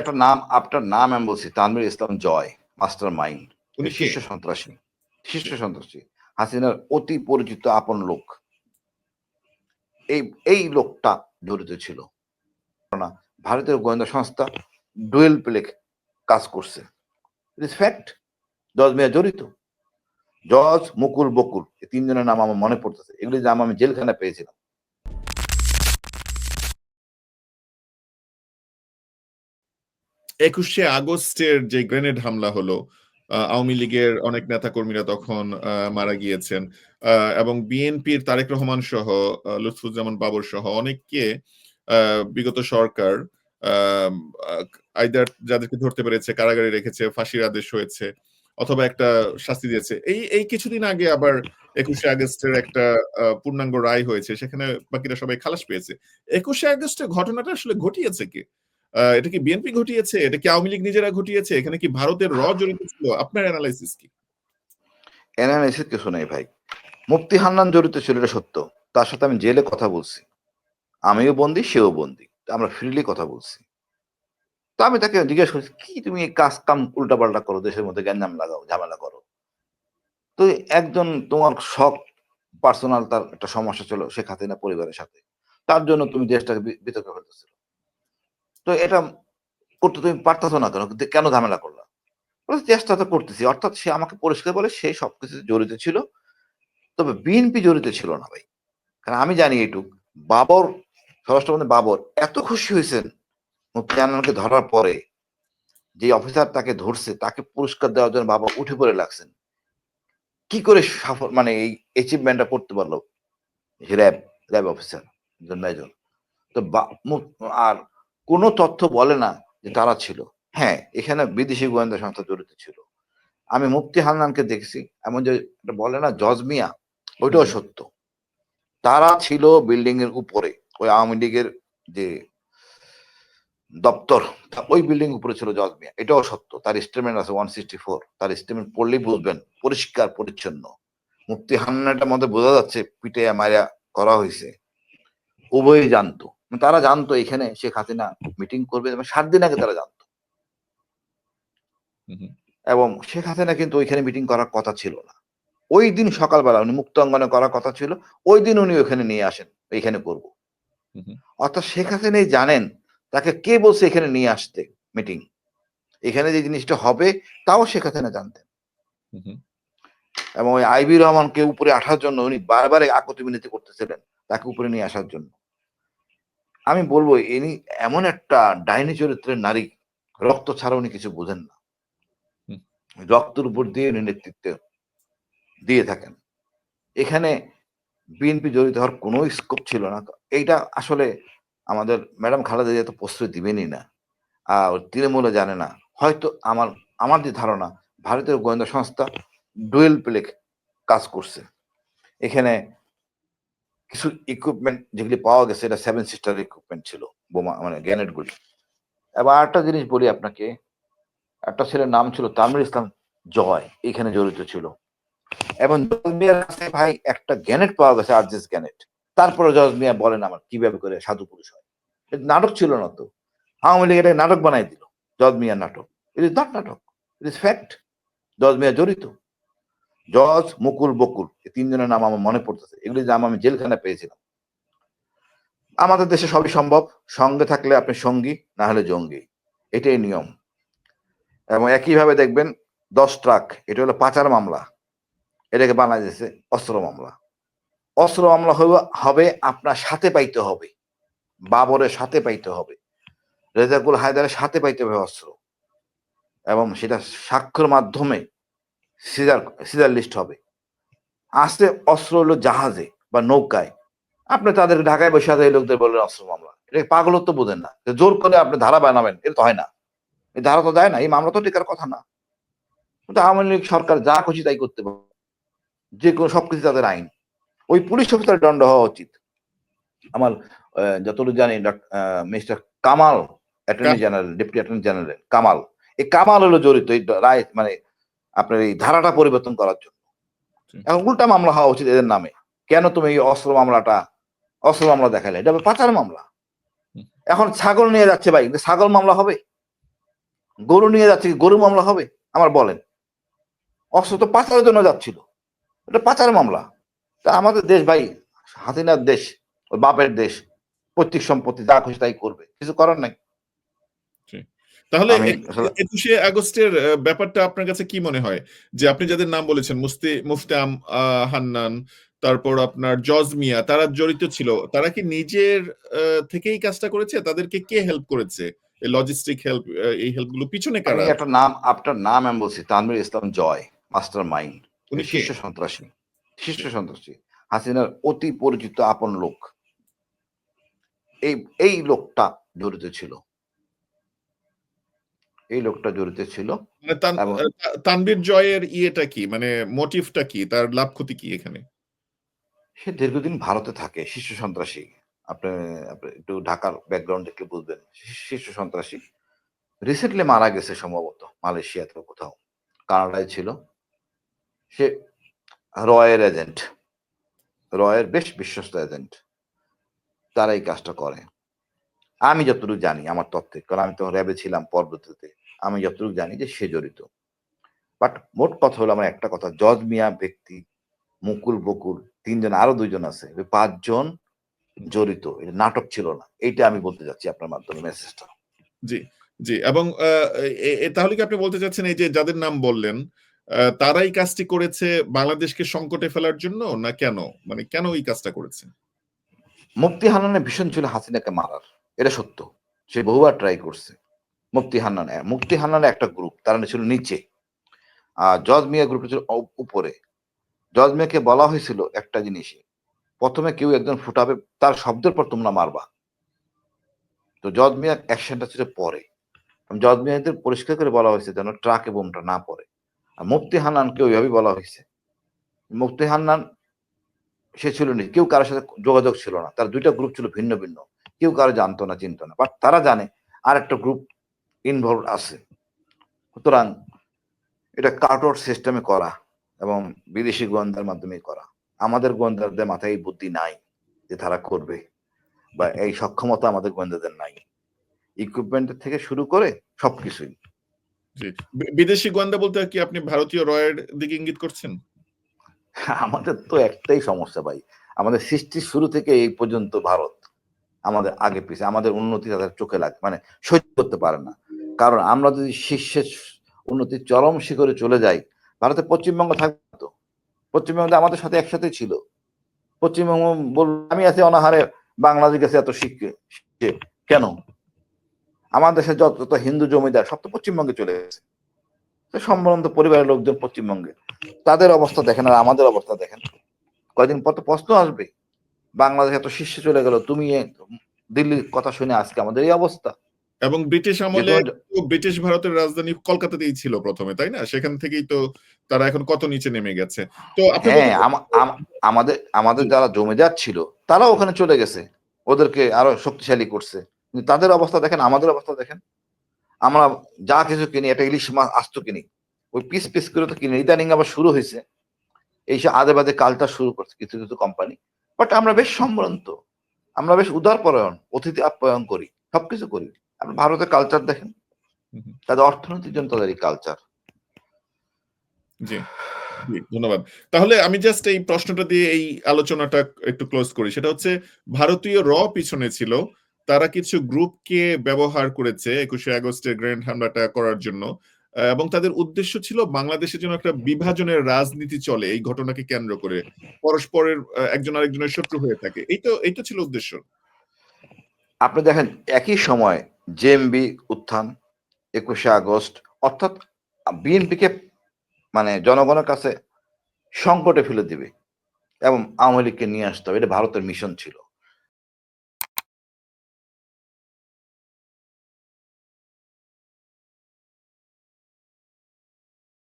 একটা নাম আপনার নাম আমি বলছি তানভীর ইসলাম জয় মাস্টার মাইন্ড শীর্ষ সন্ত্রাসী শীর্ষ সন্ত্রাসী। হাসিনার অতি পরিচিত আপন লোক। এই এই লোকটা জড়িত ছিল। না ভারতীয় গোয়েন্দা সংস্থা ডুয়েল প্লেক কাজ করছে। ইট ফ্যাক্ট জজ মিয়া জড়িত। জজ মুকুল বকুল এই তিনজনের নাম আমার মনে পড়তেছে। এগুলি নাম আমি জেলখানা পেয়েছিলাম। একুশে আগস্টের যে গ্রেনেড হামলা হলো আওয়ামী লীগের অনেক নেতাকর্মীরা তখন আহ, মারা গিয়েছেন। এবং বিএনপির তারেক রহমান সহ লুৎফুজ্জামান বাবর সহ অনেককে বিগত সরকার আইদার যাদেরকে ধরতে পেরেছে কারাগারে রেখেছে ফাঁসির আদেশ হয়েছে অথবা একটা শাস্তি দিয়েছে। এই এই কিছুদিন আগে আবার একুশে আগস্টের একটা পূর্ণাঙ্গ রায় হয়েছে সেখানে বাকিরা সবাই খালাস পেয়েছে। একুশে আগস্টের ঘটনাটা আসলে ঘটিয়েছে কে? এটা কি বিএনপি ঘটিয়েছে? এটা কি আওয়ামী লীগ নিজেরা ঘটিয়েছে? এখানে কি ভারতের র জড়িত ছিল? আপনার অ্যানালাইসিস কি? এনএনএসির কিছু নেই ভাই। মুফতি হান্নান জড়িত ছিল, এটা সত্য। তার সাথে আমি জেলে কথা বলছি। আমিও বন্দি, সেও বন্দি। আমরা ফ্রিলি কথা বলছি। তো আমি তাকে জিজ্ঞেস করছি কি তুমি কাজ কাম উল্টাপাল্টা করো? দেশের মধ্যে গ্যাঞ্জাম লাগাও, ঝামেলা করো? তো একজন তোমার শখ পার্সোনাল তার একটা সমস্যা ছিল শেখ হাসিনা পরিবারের সাথে। তার জন্য তুমি দেশটাকে বিতর্ক ফেলতেছিল তো এটা করতে তুমি পারতেছো না কেন? কেন ঝামেলা করলা? চেষ্টা তো করতেছি। অর্থাৎ সে আমাকে পরিষ্কার বলে, সে সবকিছুতে জড়িত ছিল। তবে বিএনপি জড়িত ছিল না ভাই। কারণ আমি জানি এইটুক বাবর, স্বরাষ্ট্রমন্ত্রী বাবর এত খুশি হয়েছেন মুফতি আনন্দকে ধরার পরে, যে অফিসার তাকে ধরছে, তাকে পুরস্কার দেওয়ার জন্য বাবা উঠে পড়ে লাগছেন। কি করে সফল মানে এই অ্যাচিভমেন্টটা করতে পারল? র্যাব র্যাব অফিসার মেজর তো আর কোনো তথ্য বলে না যে তারা ছিল। হ্যাঁ এখানে বিদেশি গোয়েন্দা সংস্থা জড়িত ছিল। আমি মুফতি হান্নানকে দেখছি। এমন যে বলে না জজ মিয়া ওইটাও সত্য। তারা ছিল বিল্ডিং এর উপরে। ওই আওয়ামী লীগের যে দপ্তর তা- ওই বিল্ডিং উপরে ছিল জজ মিয়া। এটাও সত্য। তার স্টেটমেন্ট আছে ওয়ান সিক্সটি ফোর তার স্টেটমেন্ট পড়লেই বুঝবেন পরিষ্কার পরিচ্ছন্ন। মুক্তি হান্নানটার মধ্যে বোঝা যাচ্ছে পিটে মারিয়া করা হয়েছে। উভয়ই জানতো। তারা জানতো এখানে শেখ হাসিনা মিটিং করবে এবং সাত দিন আগে তারা জানতো। এবং শেখ হাসিনা কিন্তু ওইখানে মিটিং করার কথা ছিল না ওই দিন সকালবেলা উনি মুক্ত অঙ্গনে করার কথা ছিল ওই দিন উনি ওখানে নিয়ে আসেন এইখানে করব। অর্থাৎ শেখ হাসিনাই জানেন তাকে কে বলছে এখানে নিয়ে আসতে মিটিং এখানে যে জিনিসটা হবে তাও শেখ হাসিনা জানতেন। এবং ওই আইবি রহমানকে উপরে আসার জন্য উনি বারবার আকতি মিনতি করতেছিলেন তাকে উপরে নিয়ে আসার জন্য আমি বলব ইনি এমন একটা ডাইনি চরিত্রের নারী রক্ত ছাড়া উনি কিছু বোঝেন না। রক্তের উপর দিয়ে উনি নেতৃত্ব দিয়ে থাকেন। এখানে বিএনপি জড়িত হওয়ার কোনো স্কোপ ছিল না। এইটা আসলে আমাদের ম্যাডাম খালেদা জিয়া তো প্রশ্রয় দিবেনই না। আর তৃণমূলে জানে না। হয়তো আমার আমার যে ধারণা ভারতীয় গোয়েন্দা সংস্থা ডুয়েল প্লেক কাজ করছে। এখানে কিছু ইকুইপমেন্ট যেগুলি পাওয়া গেছে, এটা সেভেন সিস্টার ইকুইপমেন্ট ছিল, বোমা মানে গ্যানেট গুলি এবার আরেকটা জিনিস বলি আপনাকে, একটা ছেলের নাম ছিল তামির ইসলাম জয়, এখানে জড়িত ছিল। এবং জজ মিয়ার কাছে ভাই একটা গ্যানেট পাওয়া গেছে, আর্জেস গ্যানেট তারপরে জজ মিয়া বলেন, আমার কীভাবে করে সাধু পুরুষ হয়? নাটক ছিল না তো। আওয়ামী লীগ এটা নাটক বানাই দিল, জজ মিয়ার নাটক। ইট ইজ নট নাটক ইট ইজ ফ্যাক্ট জজ মিয়া জড়িত। জজ মুকুল বকুল, এই তিনজনের নাম আমার মনে পড়তেছে। এগুলি নাম আমি জেলখানা পেয়েছিলাম। আমাদের দেশে সবই সম্ভব, সঙ্গে থাকলে আপনি সঙ্গী, না হলে জঙ্গি। এটাই নিয়ম। এবং একইভাবে দেখবেন, দশ ট্রাক, এটা হলো পাচার মামলা। এটাকে দিয়েছে অস্ত্র মামলা। অস্ত্র মামলা হবে আপনার সাথে পাইতে হবে। বাবরের সাথে পাইতে হবে। রেজাকুল হায়দারের সাথে পাইতে হবে অস্ত্র। এবং সেটা স্বাক্ষর মাধ্যমে সিজার সিজার লিস্ট হবে। আসতে অস্ত্র হলো জাহাজে বা নৌকায়। আপনি তাদের ঢাকায় বসে আছে এই লোকদের বললেন অস্ত্র মামলা। এটা পাগলত্ব বোঝেন না। জোর করে আপনি ধারা বানাবেন এটা তো হয় না। এই ধারা তো দেয় না এই মামলা তো টিকার কথা না। কিন্তু আওয়ামী লীগ সরকার যা খুশি তাই করতে পারে। যে কোনো সবকিছু তাদের আইন। ওই পুলিশ অফিসার দণ্ড হওয়া উচিত। আমার যতটুকু জানি mister Kamal attorney general deputy attorney general Kamal. এই কামাল হলো জড়িত এই রায় মানে আপনার এই ধারাটা পরিবর্তন করার জন্য। এখন উল্টা মামলা হওয়া উচিত এদের নামে। কেন তুমি এই অস্ত্র মামলাটা অস্ত্র মামলা দেখালে? এটা পাচার মামলা। এখন ছাগল নিয়ে যাচ্ছে ভাই ছাগল মামলা হবে? গরু নিয়ে যাচ্ছে গরু মামলা হবে? আমার বলেন। অস্ত্র তো পাচারের জন্য যাচ্ছিল। এটা পাচার মামলা। তা আমাদের দেশ ভাই হাসিনার দেশ বাপের দেশ পৈতৃক সম্পত্তি যা খুশি তাই করবে। কিছু করার নাই। তাহলে আসলে- একুশে আগস্টের ব্যাপারটা আপনার কাছে কি মনে হয়? যে আপনি যাদের নাম বলেছেন মুস্তি মুফতি হান্নান তারপর আপনার জজ মিয়া তারা জড়িত ছিল। তারা কি নিজের থেকেই কাজটা করেছে? তাদেরকে কে হেল্প করেছে? লজিস্টিক হেল্প এই হেল্পগুলো পিছনে কারা? একটা নাম আপনার নাম আমি বলছি তানভীর ইসলাম জয় মাস্টার মাইন্ড উনি শীর্ষ সন্ত্রাসী। শীর্ষ সন্ত্রাসী। হাসিনার অতি পরিচিত আপন লোক। এই এই লোকটা জড়িত ছিল। এই লোকটা জড়িত ছিল। মানে তান- এবং- আহ, তা- তানভীর জয়ের ইয়েটা কি? মানে মোটিভটা কি? তার লাভ ক্ষতি কি এখানে? সে দীর্ঘদিন ভারতে থাকে শীর্ষ সন্ত্রাসী। আপনি একটু ঢাকার ব্যাকগ্রাউন্ড দেখলে বুঝবেন। শী- শীর্ষ সন্ত্রাসী। রিসেন্টলি মারা গেছে সম্ভবত মালয়েশিয়াতে কোথাও। কানাডায় ছিল। সে রয়ের এজেন্ট রয়ের বেশ বিশ্বস্ত এজেন্ট তারা এই কাজটা করে। আমি যতটুকু জানি আমার তথ্যে কারণ আমি তো র্যাবে ছিলাম পরবর্তীতে। আমি যতটুকু জানি যে সে জড়িত। বাট মোট কথা হলো আমার একটা কথা জজ মিয়া ব্যক্তি মুকুল বকুল তিনজন আরও দুইজন আছে পাঁচজন জড়িত এটা নাটক ছিল না এইটা আমি বলতে যাচ্ছি আপনার মাধ্যমে মেসেজটা জি জি এবং তাহলে কি আপনি বলতে চাচ্ছেন এই যে যাদের নাম বললেন আহ, তারাই কাজটি করেছে বাংলাদেশকে সংকটে ফেলার জন্য না কেন? মানে কেন এই কাজটা করেছে মুক্তি হান্নানের ভীষণ ছিল হাসিনাকে মারার এটা সত্য। সে বহুবার ট্রাই করছে। মুফতি হান্নান মুক্তি হান্নানের একটা গ্রুপ তারা ছিল নিচে। আর জজ মিয়া গ্রুপটা ছিল উপরে। জজ মিয়াকে বলা হয়েছিল একটা জিনিসে, প্রথমে কেউ একজন ফুটাবে, তার শব্দের পর তোমরা মারবা। তো জজ মিয়া অ্যাকশনটা ছিল পরে। জজ মিয়াদের পরিষ্কার করে বলা হয়েছে যেন ট্রাকে বোমটা না পড়ে। আর মুফতি হান্নানকে ওইভাবেই বলা হয়েছে। মুফতি হান্নান, সে ছিল নি কেউ কারোর সাথে যোগাযোগ ছিল না। তার দুইটা গ্রুপ ছিল ভিন্ন ভিন্ন। কেউ কারও জানতো না, চিনতো না। বাট তারা জানে আর একটা গ্রুপ ইনভলভ আছে। সুতরাং এটা কার্টর সিস্টেমে করা এবং বিদেশি গোয়েন্দার মাধ্যমে করা। আমাদের গোয়েন্দাদের মাথায় এই বুদ্ধি নাই যে তারা করবে বা এই সক্ষমতা আমাদের গোয়েন্দাদের নাই। ইকুইপমেন্টের থেকে শুরু করে সবকিছুই। বিদেশি গোয়েন্দা বলতে কি আপনি ভারতীয় রয়ের দিকে ইঙ্গিত করছেন? আমাদের তো একটাই সমস্যা ভাই। আমাদের সৃষ্টির শুরু থেকে এই পর্যন্ত ভারত আমাদের আগে পিছিয়ে আমাদের উন্নতি তাদের চোখে লাগে মানে সহ্য করতে পারে না। কারণ আমরা যদি শীর্ষের উন্নতির চরম শিখরে চলে যাই, ভারতে পশ্চিমবঙ্গ থাকবে না তো পশ্চিমবঙ্গ আমাদের সাথে একসাথে ছিল। পশ্চিমবঙ্গ বল, আমি আছি অনাহারে বাংলাদেশ গেছে এত শিখে। কেন? আমাদের দেশে যত যত হিন্দু জমিদার, সব তো পশ্চিমবঙ্গে চলে গেছে। সম্ভ্রান্ত পরিবারের লোকজন পশ্চিমবঙ্গে। তাদের অবস্থা দেখেন আর আমাদের অবস্থা দেখেন। কয়েকদিন পর তো প্রশ্ন আসবে। বাংলাদেশ এত শীর্ষে চলে গেল, তুমি দিল্লির কথা শুনে আজকে আমাদের এই অবস্থা। এবং ব্রিটিশ আমলে ব্রিটিশ ভারতের রাজধানী কলকাতাতেই ছিল প্রথমে তাই না? সেখান থেকেই তো তারা এখন কত নিচে নেমে গেছে। তো হ্যাঁ আমাদের আমাদের যারা জমিদার ছিল তারাও ওখানে চলে গেছে। ওদেরকে আরও শক্তিশালী করছে। কিন্তু তাদের অবস্থা দেখেন আমাদের অবস্থা দেখেন। আমরা যা কিছু কিনি একটা ইলিশ মাছ আস্ত কিনি। ওই পিস পিস করে তো কিনি। ইদানিং আবার শুরু হয়েছে। এই এইসব আদে বাদে কালটা শুরু করছে কিছু কিছু কোম্পানি বাট আমরা বেশ সম্ভ্রান্ত। আমরা বেশ উদারপরায়ণ অতিথি আপ্যায়ন করি সবকিছু করি। আপনি ভারতের কালচার দেখেন। তাদের অর্থনীতির জন্য তাদের এই কালচার জি ধন্যবাদ। তাহলে আমি জাস্ট এই প্রশ্নটা দিয়ে এই আলোচনাটা একটু ক্লোজ করি। সেটা হচ্ছে ভারতীয় র পিছনে ছিল তারা কিছু গ্রুপকে ব্যবহার করেছে একুশে আগস্টের গ্র্যান্ড হামলাটা করার জন্য। এবং তাদের উদ্দেশ্য ছিল বাংলাদেশের জন্য একটা বিভাজনের রাজনীতি চলে এই ঘটনাকে কেন্দ্র করে। পরস্পরের একজন আরেকজনের শত্রু হয়ে থাকে। এই তো এই তো ছিল উদ্দেশ্য। আপনি দেখেন একই সময় জেএমবি উত্থান, একুশে আগস্ট, অর্থাৎ বিএনপিকে মানে জনগণের কাছে সংকটে ফেলে দিবে এবং আওয়ামী লীগকে নিয়ে আসতে হবে। এটা ভারতের মিশন ছিল।